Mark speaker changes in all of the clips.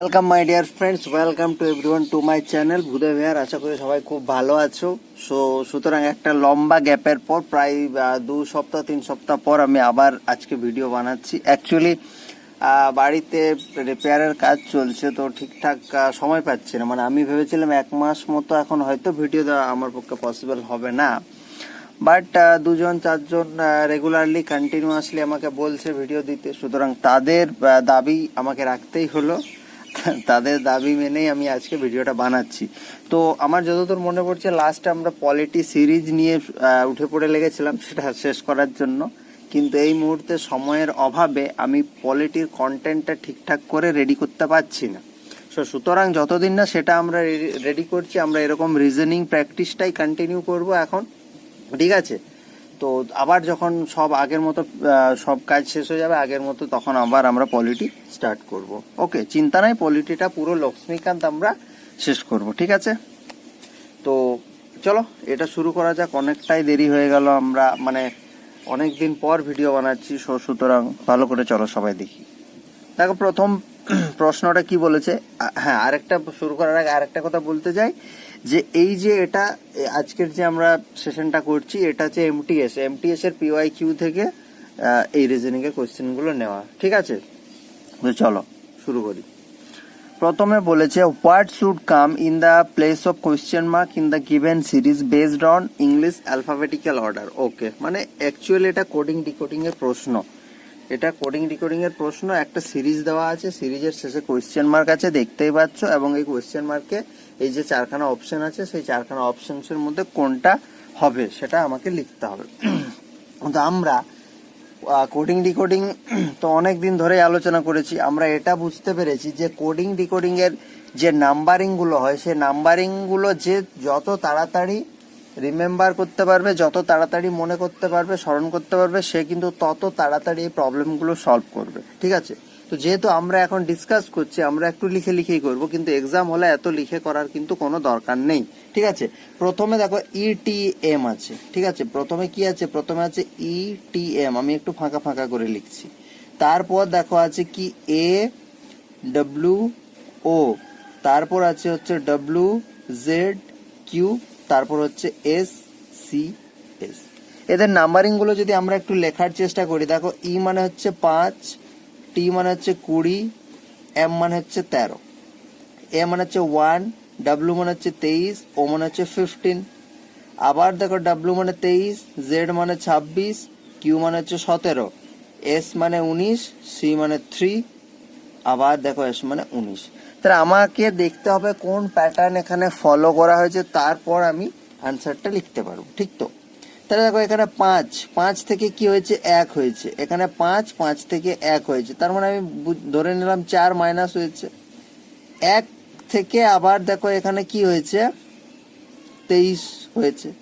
Speaker 1: Welcome my dear friends welcome to everyone to my channel ভুদে Bihar আশা করি সবাই খুব ভালো আছো। সো সুতরাং একটা লম্বা গ্যাপের পর, প্রায় দু সপ্তাহ, তিন সপ্তাহ পর আমি আবার আজকে ভিডিও বানাচ্ছি। অ্যাকচুয়ালি বাড়িতে রিপেয়ারের কাজ চলছে, তো ঠিকঠাক সময় পাচ্ছি না। মানে আমি ভেবেছিলাম এক মাস মতো এখন হয়তো ভিডিও দেওয়া আমার পক্ষে পসিবল হবে না। বাট দুজন, চারজন রেগুলারলি কন্টিনিউয়াসলি আমাকে বলছে ভিডিও দিতে। সুতরাং তাদের দাবি আমাকে রাখতেই হলো। তাদের দাবি মেনেই আমি আজকে ভিডিওটা বানাচ্ছি। তো আমার যতদূর মনে পড়ছে লাস্টে আমরা পলিটি সিরিজ নিয়ে উঠে পড়ে লেগেছিলাম, সেটা শেষ করার জন্য। কিন্তু এই মুহূর্তে সময়ের অভাবে আমি পলিটির কন্টেন্টটা ঠিকঠাক করে রেডি করতে পারছি না। সো সুতরাং যতদিন না সেটা আমরা রেডি করছি, আমরা এরকম রিজনিং প্র্যাকটিসটাই কন্টিনিউ করব এখন। ঠিক আছে? তো আবার যখন সব আগের মতো সব কাজ শেষ হয়ে যাবে, আগের মতো তখন আবার আমরা পলিটি স্টার্ট করব। ওকে চিন্তা নাই পলিটিটা পুরো লক্ষ্মীকান্ত আমরা শেষ করব, ঠিক আছে? তো চলো, এটা শুরু করা যাক, অনেকটাই দেরি হয়ে গেল আমরা মানে অনেক দিন পর ভিডিও বানাচ্ছি সুতরাং ভালো করে চলো সবাই দেখি। দেখো, প্রথম প্রশ্নটা কি বলেছে? হ্যাঁ আরেকটা শুরু করার আগে আরেকটা কথা বলতে চাই যে এই যে এটা আজকের যে আমরা সেশনটা করছি, এটা হচ্ছে এমটিএস এমটিএস এর পিওয়াই কিউ থেকে এই রিজনিং এর কোশ্চেনগুলো নেওয়া। ঠিক আছে? তো চলো, শুরু করি। প্রথমে বলেছে what should come in the place of question mark in the given series based on English alphabetical order okay মানে অ্যাকচুয়ালি এটা কোডিং ডিকোডিং এর প্রশ্ন। এটা কোডিং ডিকোডিং এর প্রশ্ন, একটা সিরিজ দেওয়া আছে সিরিজের শেষে কোয়েশ্চেন মার্ক আছে, দেখতেই পাচ্ছ, এবং এই কোয়েশ্চেন মার্কে এই যে চারখানা অপশন আছে, সেই চারখানা অপশনস এর মধ্যে কোনটা হবে, সেটা আমাকে লিখতে হবে। কিন্তু আমরা কোডিং ডিকোডিং তো অনেক দিন ধরেই আলোচনা করেছি, আমরা এটা বুঝতে পেরেছি যে কোডিং ডিকোডিং এর যে নাম্বারিংগুলো হয়, সেই নাম্বারিংগুলো যে যত তাড়াতাড়ি রিমেম্বার করতে পারবে, যত তাড়াতাড়ি মনে করতে পারবে, স্মরণ করতে পারবে, সে কিন্তু তত তাড়াতাড়ি এই প্রবলেমগুলো সলভ করবে, ঠিক আছে? তো যেহেতু আমরা এখন ডিসকাস করছি, আমরা একটু লিখে লিখেই করব, কিন্তু এক্সাম হলে এত লিখে করার কিন্তু কোনো দরকার নেই, ঠিক আছে? প্রথমে দেখো ইটিএম আছে, ঠিক আছে? প্রথমে কি আছে? প্রথমে আছে ইটিএম আমি একটু ফাঁকা ফাঁকা করে লিখছি। তারপর দেখো আছে কি? এ ডব্লিউ ও তারপর আছে হচ্ছে ডব্লিউ জেড কিউ তারপর হচ্ছে এস সি এস এদের নাম্বারিংগুলো যদি আমরা একটু লেখার চেষ্টা করি, দেখো ই মানে হচ্ছে পাঁচ টি মানে হচ্ছে কুড়ি এম মানে হচ্ছে তেরো। এ মানে হচ্ছে ওয়ান ডাব্লু মানে হচ্ছে তেইশ ও মানে হচ্ছে ফিফটিন আবার দেখো ডাব্লু মানে তেইশ জেড মানে ছাব্বিশ কিউ মানে হচ্ছে সতেরো। এস মানে উনিশ সি মানে থ্রি আবার দেখো এস মানে উনিশ। তাহলে আমাকে দেখতে হবে কোন প্যাটার্ন এখানে ফলো করা হয়েছে, তারপর আমি আনসারটা লিখতে পারব, ঠিক তো? তাহলে দেখো এখানে পাঁচ পাঁচ থেকে কি হয়েছে? এক হয়েছে। এখানে পাঁচ পাঁচ থেকে এক হয়েছে। তার মানে আমি ধরে নিলাম চার মাইনাস হয়েছে। এক থেকে আবার দেখো এখানে কি হয়েছে? তেইশ হয়েছে।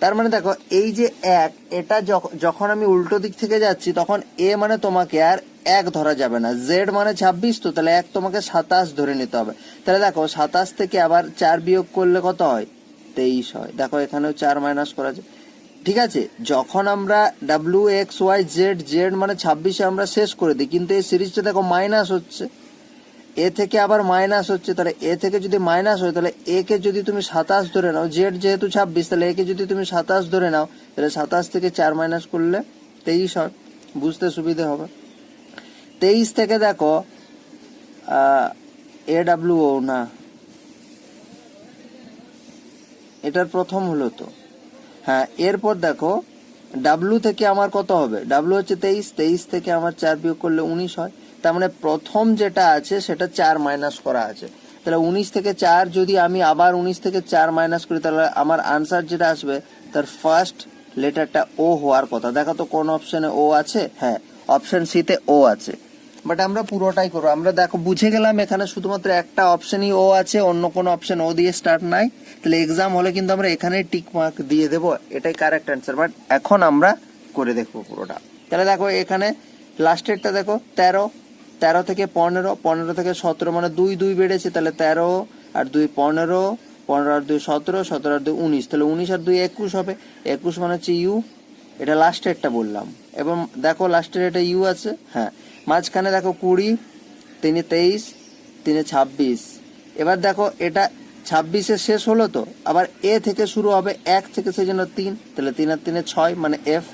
Speaker 1: তার মানে দেখো, এই যে এক, এটা যখ- যখন আমি উল্টো দিক থেকে যাচ্ছি, তখন এ মানে তোমাকে আর এক ধরা যাবে না। জেড মানে ছাব্বিশ তো, তাহলে এক তোমাকে সাতাশ ধরে নিতে হবে। তাহলে দেখো, সাতাশ থেকে আবার চার বিয়োগ করলে কত হয়? তেইশ হয়। দেখো, এখানেও চার মাইনাস করা যায়। ঠিক আছে? যখন আমরা W X Y Z Z মানে ছাব্বিশে আমরা শেষ করে দিই, কিন্তু এই সিরিজটা দেখো মাইনাস হচ্ছে। এ থেকে আবার মাইনাস হচ্ছে, তাহলে এ থেকে যদি মাইনাস হয়, তাহলে এ কে যদি তুমি সাতাশ ধরে নাও জেড যেহেতু ছাব্বিশ, তাহলে এ কে যদি তুমি সাতাশ ধরে নাও, তাহলে সাতাশ থেকে চার মাইনাস করলে তেইশ হয়। বুঝতে সুবিধে হবে। তেইশ থেকে দেখো এ ডাব্লিউ ও না। এটার প্রথম হলো তো। হ্যাঁ এরপর দেখো ডাব্লু থেকে আমার কত হবে? ডাব্লু হচ্ছে তেইশ তেইশ থেকে আমার চার বিয়োগ করলে উনিশ হয়। তার মানে প্রথম যেটা আছে, সেটা চার মাইনাস করা আছে। তাহলে উনিশ থেকে চার যদি আমি আবার উনিশ থেকে চার মাইনাস করি, তাহলে আমার আনসার যেটা আসবে, তার ফার্স্ট লেটারটা ও হওয়ার কথা। দেখো তো কোন অপশনে ও আছে? হ্যাঁ অপশন সিতে ও আছে। বাট আমরা পুরোটাই করব। আমরা দেখো, বুঝে গেলাম এখানে শুধুমাত্র একটা অপশনই ও আছে, অন্য কোনো অপশন ও দিয়ে স্টার্ট নাই। তাহলে এক্সাম হলে কিন্তু আমরা এখানে টিক মার্ক দিয়ে দেবো। এটাই কারেক্ট অ্যান্সার বাট এখন আমরা করে দেখব পুরোটা। তাহলে দেখো, এখানে লাস্টেরটা দেখো, তেরো। তেরো থেকে পনেরো। পনেরো থেকে সতেরো মানে দুই দুই বেড়েছে। তাহলে তেরো আর দুই পনেরো পনেরো আর দুই সতেরো সতেরো আর দুই উনিশ। তাহলে উনিশ আর দুই একুশ হবে। একুশ মানে হচ্ছে ইউ এটা লাস্টেরটা বললাম। এবং দেখো লাস্টের এটা ইউ আছে। হ্যাঁ। মাঝখানে দেখো কুড়ি, তিনি তেইশ, তিনে ছাব্বিশ। এবার দেখো এটা ছাব্বিশে শেষ হলো তো, আবার এ থেকে শুরু হবে এক থেকে সেই জন্য তিন, তাহলে তিন আর তিনে ছয় মানে এফ।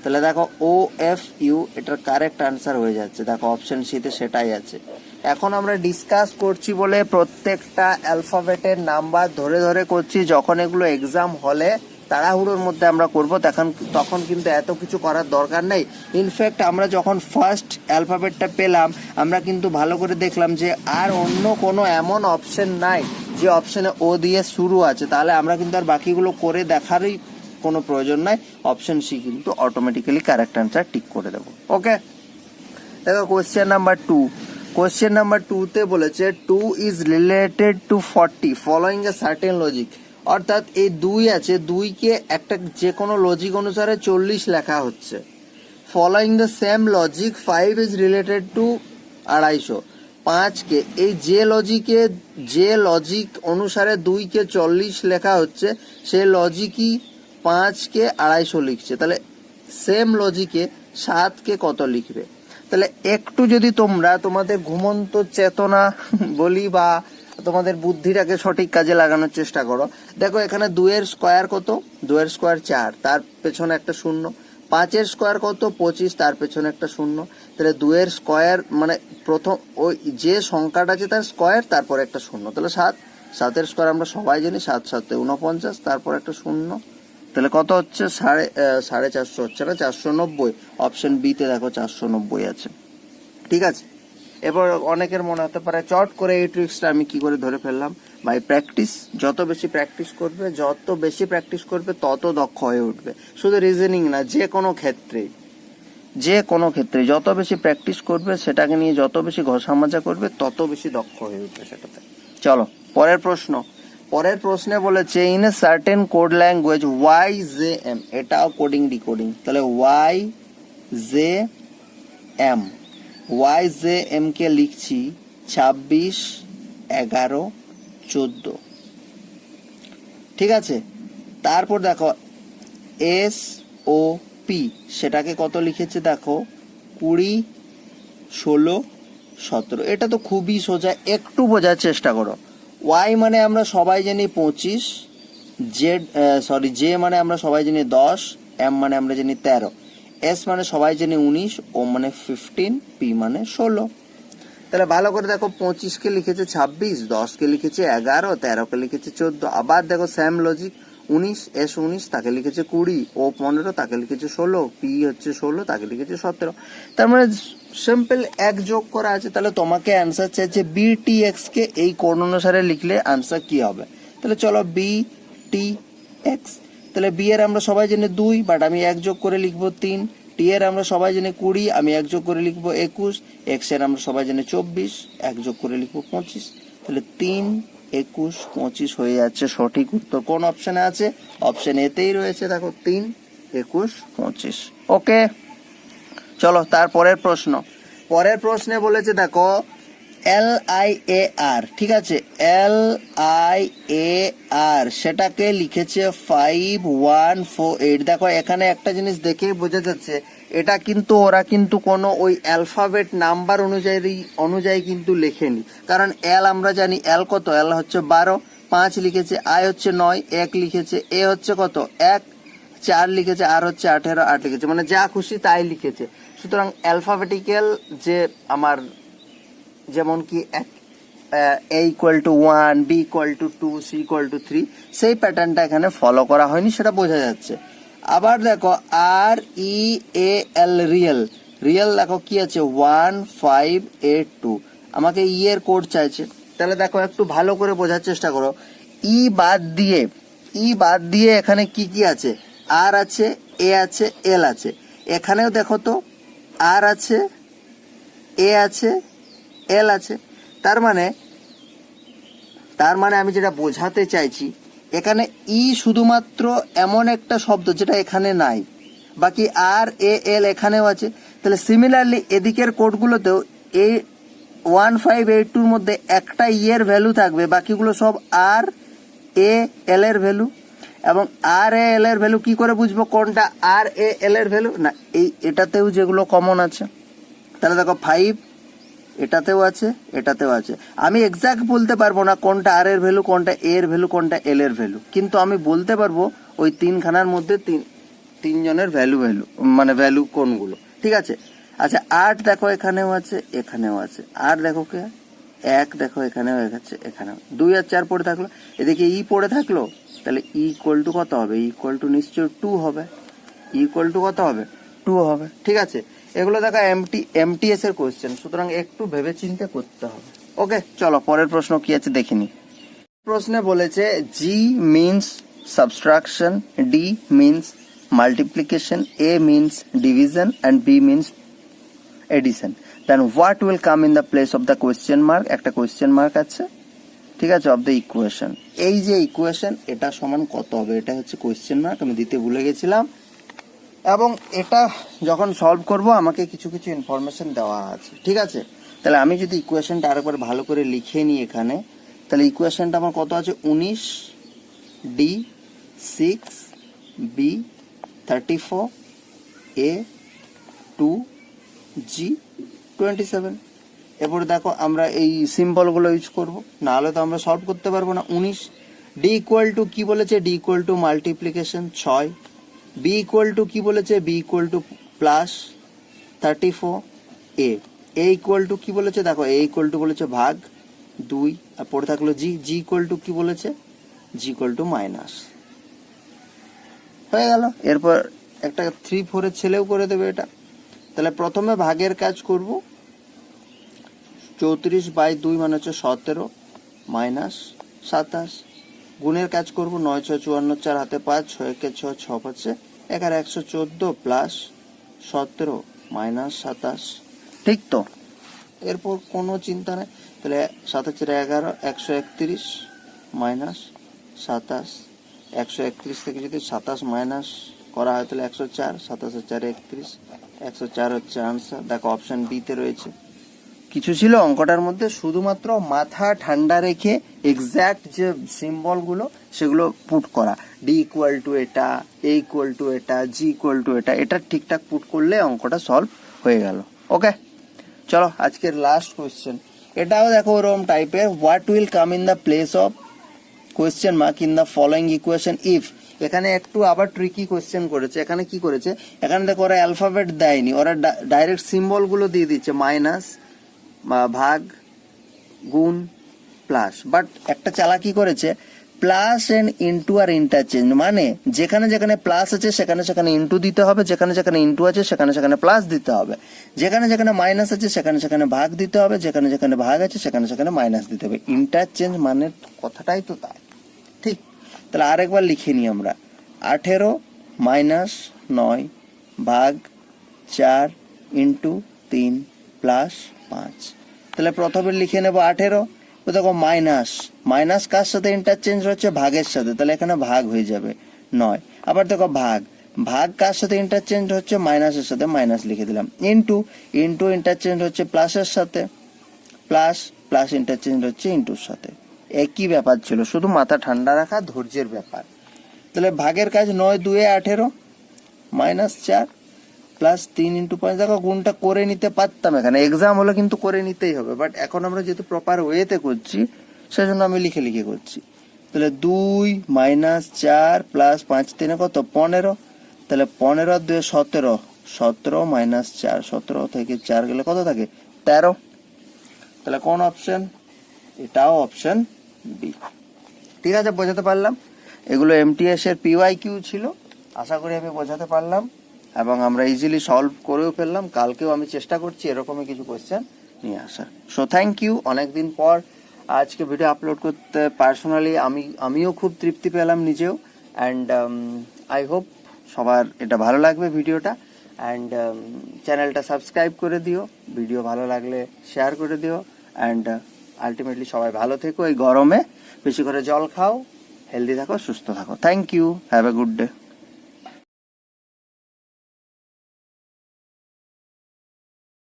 Speaker 1: তাহলে দেখো ও, এফ, ইউ, এটার কারেক্ট আনসার হয়ে যাচ্ছে। দেখো অপশন সিতে সেটাই আছে। এখন আমরা ডিসকাস করছি বলে প্রত্যেকটা অ্যালফাবেটের নাম্বার ধরে ধরে করছি, যখন এগুলো এক্সাম হলে তাড়াহুড়োর মধ্যে আমরা করব, তখন তখন কিন্তু এত কিছু করার দরকার নেই। ইনফ্যাক্ট আমরা যখন ফার্স্ট অ্যালফাবেটটা পেলাম, আমরা কিন্তু ভালো করে দেখলাম যে আর অন্য কোনো এমন অপশন নাই যে অপশনে ও দিয়ে শুরু আছে। তাহলে আমরা কিন্তু আর বাকিগুলো করে দেখারই কোনো প্রয়োজন নাই। অপশন সি কিন্তু অটোমেটিক্যালি কারেক্ট অ্যান্সার টিক করে দেবো। ওকে দেখো question number two question number টুতে বলেছে two is related to forty following a certain logic অর্থাৎ এই দুই আছে, দুইকে একটা যে কোনো লজিক অনুসারে চল্লিশ লেখা হচ্ছে। Following the same logic five is related to আড়াইশো। পাঁচকে, এই যে লজিকে যে লজিক অনুসারে দুইকে চল্লিশ লেখা হচ্ছে সেই লজিকই পাঁচকে আড়াইশো লিখছে। তাহলে সেম লজিকে সাতকে কত লিখবে? তাহলে একটু যদি তোমরা তোমাদের ঘুমন্ত চেতনা বলি বা তোমাদের বুদ্ধিটাকে সঠিক কাজে লাগানোর চেষ্টা করো। দেখো, এখানে দুয়ের স্কোয়ার কত? দুয়ের স্কোয়ার চার, তার পেছনে একটা শূন্য। পাঁচের স্কোয়ার কত? পঁচিশ, তার পেছনে একটা শূন্য। তাহলে দুয়ের স্কোয়ার মানে প্রথম, ওই যে সংখ্যাটা আছে তার স্কোয়ার তারপর একটা শূন্য। তাহলে সাত, সাতের স্কোয়ার আমরা সবাই জানি, সাত, সাতে উনপঞ্চাশ তারপর একটা শূন্য। তাহলে কত হচ্ছে? সাড়ে সাড়ে চারশো হচ্ছে না? চারশো নব্বই। অপশন বিতে দেখো, চারশো নব্বই আছে। ঠিক আছে? এবার অনেকের মনে হতে পারে, চট করে এই ট্রিক্সটা আমি কি করে ধরে ফেললাম? বাই প্র্যাকটিস যত বেশি প্র্যাকটিস করবে, যত বেশি প্র্যাকটিস করবে, তত দক্ষ হয়ে উঠবে। শুধু রিজনিং না, যে কোনো ক্ষেত্রে, যে কোনো ক্ষেত্রে, যত বেশি প্র্যাকটিস করবে, সেটাকে নিয়ে যত বেশি ঘষা মাজা করবে, তত বেশি দক্ষ হয়ে উঠবে সেটাতে। চলো, পরের প্রশ্ন। পরের প্রশ্নে বলেছে in a certain code language Y J M এটাও কোডিং ডিকোডিং তাহলে Y J M Y J M কে লিখছি ছাব্বিশ, এগারো, চোদ্দ। ঠিক আছে? তারপর দেখো এস ও পি সেটাকে কত লিখেছে দেখো? কুড়ি, ষোলো, সতেরো। এটা তো খুবই সোজা, একটু বোঝার চেষ্টা করো। ওয়াই মানে আমরা সবাই জানি পঁচিশ জেড সরি জে মানে আমরা সবাই জানি দশ এম মানে আমরা জানি তেরো। এস মানে সবাই জানি উনিশ ও মানে ফিফটিন পি মানে ষোলো। তাহলে ভালো করে দেখো, পঁচিশকে লিখেছে ছাব্বিশ, দশকে লিখেছে এগারো, তেরোকে লিখেছে চোদ্দ, আবার দেখো স্যাম লজিক উনিশ এস উনিশ, তাকে লিখেছে কুড়ি ও পনেরো, তাকে লিখেছে ষোলো পি হচ্ছে ষোলো, তাকে লিখেছে সতেরো। তার মানে সিম্পল এক যোগ করা আছে, তাহলে তোমাকে অ্যান্সার চাইছে বি টি এক্স কে এই কোড অনুসারে লিখলে আনসার কি হবে? তাহলে চলো বি টি এক্স তাহলে বি এর আমরা সবাই জেনে দুই বাট আমি এক যোগ করে লিখব তিন। টি এর আমরা সবাই জেনে কুড়ি, আমি এক যোগ করে লিখব একুশ। এক্সের আমরা সবাই জেনে চব্বিশ, এক যোগ করে লিখব পঁচিশ। তাহলে তিন, একুশ, পঁচিশ হয়ে যাচ্ছে সঠিক উত্তর। কোন অপশানে আছে? অপশান এতেই রয়েছে, দেখো তিন, একুশ, পঁচিশ। ওকে চলো, তারপরের প্রশ্ন। পরের প্রশ্নে বলেছে, দেখো এল আই এ আর ঠিক আছে? এল আই এ আর সেটাকে লিখেছে ফাইভ ওয়ান ফোর এইট দেখো, এখানে একটা জিনিস দেখেই বোঝা যাচ্ছে, এটা কিন্তু ওরা কিন্তু কোনো ওই অ্যালফাবেট নাম্বার অনুযায়ী অনুযায়ী কিন্তু লেখেনি। কারণ এল আমরা জানি এল কত? এল হচ্ছে বারো, পাঁচ লিখেছে আই হচ্ছে নয়, এক লিখেছে এ হচ্ছে কত? এক, চার লিখেছে, আর হচ্ছে আঠেরো, আট লিখেছে। মানে যা খুশি তাই লিখেছে। সুতরাং অ্যালফাবেটিক্যাল যে আমার যেমন কি A equal to one B equal to two C equal to three সেই প্যাটার্নটা এখানে ফলো করা হয়নি, সেটা বোঝা যাচ্ছে। আবার দেখো আর ই এ এল রিয়েল রিয়েল দেখো কি আছে? ওয়ান ফাইভ এইট টু আমাকে ই এর কোড চাইছে। তাহলে দেখো, একটু ভালো করে বোঝার চেষ্টা করো। ই বাদ দিয়ে ই বাদ দিয়ে এখানে কি কি আছে? আর আছে এ আছে এল আছে। এখানেও দেখো তো আর আছে এ আছে এল আছে। তার মানে তার মানে আমি যেটা বোঝাতে চাইছি, এখানে ই শুধুমাত্র এমন একটা শব্দ যেটা এখানে নাই। বাকি আর এ এল এখানেও আছে। তাহলে সিমিলারলি এদিকের কোডগুলোতেও এই ওয়ান ফাইভ এইট টুর মধ্যে একটা ইয়ের ভ্যালু থাকবে। বাকিগুলো সব আর এ এল এর ভ্যালু এবং আর এ এল এর ভ্যালু কি করে বুঝব? কোনটা আর এ এল এর ভ্যালু না, এই এটাতেও যেগুলো কমন আছে। তাহলে দেখো ফাইভ এটাতেও আছে এটাতেও আছে। আমি এক্সাক্ট বলতে পারব না কোনটা আর এর ভ্যালু কোনটা এ এর ভ্যালু কোনটা এল এর ভ্যালু কিন্তু আমি বলতে পারব ওই তিনখানার মধ্যে তিন, তিনজনের ভ্যালু ভ্যালু মানে ভ্যালু কোনগুলো। ঠিক আছে? আচ্ছা আট দেখো এখানেও আছে এখানেও আছে। আর দেখো কে? এক দেখো এখানেও আছে, এখানেও। দুই আর চার পড়ে থাকল? এদিকে ই পড়ে থাকল? তাহলে ইকুয়াল টু কত হবে? ইকুয়াল টু নিশ্চয় টু হবে। ইকুয়াল টু কত হবে? টু হবে। ঠিক আছে? এগুলো দেখা এমটি এমটিএস এর কোয়েশ্চেন সুতরাং একটু ভেবে চিন্তে করতে হবে। ওকে চলো, পরের প্রশ্ন কি আছে দেখিনি প্রশ্নে বলেছে G means subtraction D means multiplication A means division and B means addition then what will come in the place of the question mark একটা কোয়েশ্চেন মার্ক আছে। ঠিক আছে অফ দ্য ইকুয়েশন এই যে ইকুয়েশন এটা সমান কত হবে? এটা হচ্ছে কোয়েশ্চেন মার্ক আমি দিতে ভুলে গেছিলাম। এবং এটা যখন সলভ করব, আমাকে কিছু কিছু ইনফরমেশন দেওয়া আছে। ঠিক আছে? তাহলে আমি যদি ইকুয়েশনটা আরেকবার ভালো করে লিখে নিই এখানে, তাহলে ইকুয়েশনটা আমার কত আছে? উনিশ D six B thirty four A two G twenty seven এরপরে দেখো, আমরা এই সিম্বলগুলো ইউজ করব। নাহলে তো আমরা সলভ করতে পারব না। উনিশ ডি ইকুয়াল টু কি বলেছে? ডি ইকুয়াল টু মাল্টিপ্লিকেশন ছয়। বি ইকুয়াল টু কি বলেছে? B equal to plus thirty four A equal to কি বলেছে? দেখো এ ইকুয়াল টু বলেছে ভাগ দুই, আর পড়ে থাকল জি জি ইকুয়াল টু কি বলেছে? জি ইকুয়াল টু মাইনাস হয়ে গেল। এরপর একটা থ্রি ফোরের ছেলেও করে দেবে এটা। তাহলে প্রথমে ভাগের কাজ করব। চৌত্রিশ বাই দুই মানে হচ্ছে সতেরো মাইনাস সাতাশ। গুণের কাজ করব নয় ছয় চুয়ান্ন চার হাতে পাঁচ ছয় একে ছ ছ পাচ্ছে এগারো একশো চোদ্দ প্লাস সতেরো মাইনাস সাতাশ। ঠিক তো। এরপর কোনো চিন্তা নেই। তাহলে সাতাশের এগারো একশো একত্রিশ মাইনাস সাতাশ। একশো একত্রিশ থেকে যদি সাতাশ মাইনাস করা হয় তাহলে একশো চার সাতাশের চার একত্রিশ একশো চার হচ্ছে আনসার দেখো অপশান বিতে রয়েছে। কিছু ছিল অঙ্কটার মধ্যে শুধুমাত্র মাথা ঠান্ডা রেখে এক্স্যাক্ট যে সিম্বলগুলো সেগুলো পুট করা। ডি ইকুয়াল টু এটা এ ইকুয়াল টু এটা জি ইকুয়াল টু এটা এটা ঠিকঠাক পুট করলে অঙ্কটা সলভ হয়ে গেল। ওকে চলো, আজকের লাস্ট কোয়েশ্চেন এটাও দেখো ওরকম টাইপের what will come in the place of question mark in the following equation if এখানে একটু আবার ট্রিকি কোয়েশ্চেন করেছে। এখানে কি করেছে? এখানে দেখো ওরা অ্যালফাবেট দেয়নি। ওরা ডাইরেক্ট সিম্বলগুলো দিয়ে দিচ্ছে। মাইনাস ভাগ, গুণ প্লাস বাট একটা চালাকি করেছে? Plus and into are interchange মানে যেখানে যেখানে প্লাস আছে, সেখানে সেখানে ইন্টু দিতে হবে। যেখানে যেখানে ইন্টু আছে, সেখানে সেখানে প্লাস দিতে হবে। যেখানে যেখানে মাইনাস আছে, সেখানে সেখানে ভাগ দিতে হবে। যেখানে যেখানে ভাগ আছে, সেখানে সেখানে মাইনাস দিতে হবে। ইন্টারচেঞ্জ মানে কথাটাই তো তাই। ঠিক? তাহলে আরেকবার লিখে নিই আমরা। আঠেরো মাইনাস নয় ভাগ চার ইন্টু তিন প্লাস পাঁচ। তাহলে প্রথমে লিখে নেব আঠেরো। তো দেখো মাইনাস মাইনাস কার সাথে ইন্টারচেঞ্জ হচ্ছে ভাগের সাথে। তাহলে এখানে ভাগ হয়ে যাবে। নয়। আবার দেখো ভাগ। ভাগ কার সাথে ইন্টারচেঞ্জ হচ্ছে? মাইনাসের সাথে মাইনাস লিখে দিলাম। ইন্টু ইন্টু ইন্টারচেঞ্জ হচ্ছে প্লাসের সাথে। প্লাস প্লাস ইন্টারচেঞ্জ হচ্ছে ইন্টুর সাথে। একই ব্যাপার ছিল। শুধু মাথা ঠান্ডা রাখা ধৈর্যের ব্যাপার। তাহলে ভাগের কাজ নয়, দুয়ে আঠেরো। মাইনাস চার। প্লাস তিন ইন্টু পাঁচ, দেখো গুণটা করে নিতে পারতাম এখানে। এক্সাম হলে কিন্তু করে নিতেই হবে বাট এখন আমরা যেহেতু প্রপার ওয়েতে করছি, সেজন্য আমি লিখে লিখে করছি। তাহলে দুই মাইনাস চার প্লাস পাঁচ তিনে কত? পনেরো। তাহলে পনেরো দুই সতেরো। সতেরো মাইনাস চার, সতেরো থেকে চার গেলে কত থাকে? তেরো। তাহলে কোন অপশন এটাও অপশন বি ঠিক আছে, বোঝাতে পারলাম? এগুলো এমটিএস এর পিওয়াই কিউ ছিল। আশা করি আমি বোঝাতে পারলাম। এবং আমরা ইজিলি সলভ করেও ফেললাম। কালকেও আমি চেষ্টা করছি এরকমই কিছু কোয়েশ্চেন নিয়ে আসার। সো থ্যাংক ইউ অনেকদিন পর আজকে ভিডিও আপলোড করতে পার্সোনালি আমি, আমিও খুব তৃপ্তি পেলাম নিজেও। অ্যান্ড আই হোপ সবার এটা ভালো লাগবে ভিডিওটা অ্যান্ড চ্যানেলটা সাবস্ক্রাইব করে দিও। ভিডিও ভালো লাগলে শেয়ার করে দিও। অ্যান্ড আলটিমেটলি সবাই ভালো থেকো এই গরমে। বেশি করে জল খাও। হেলদি থাকো, সুস্থ থাকো। Thank you have a good day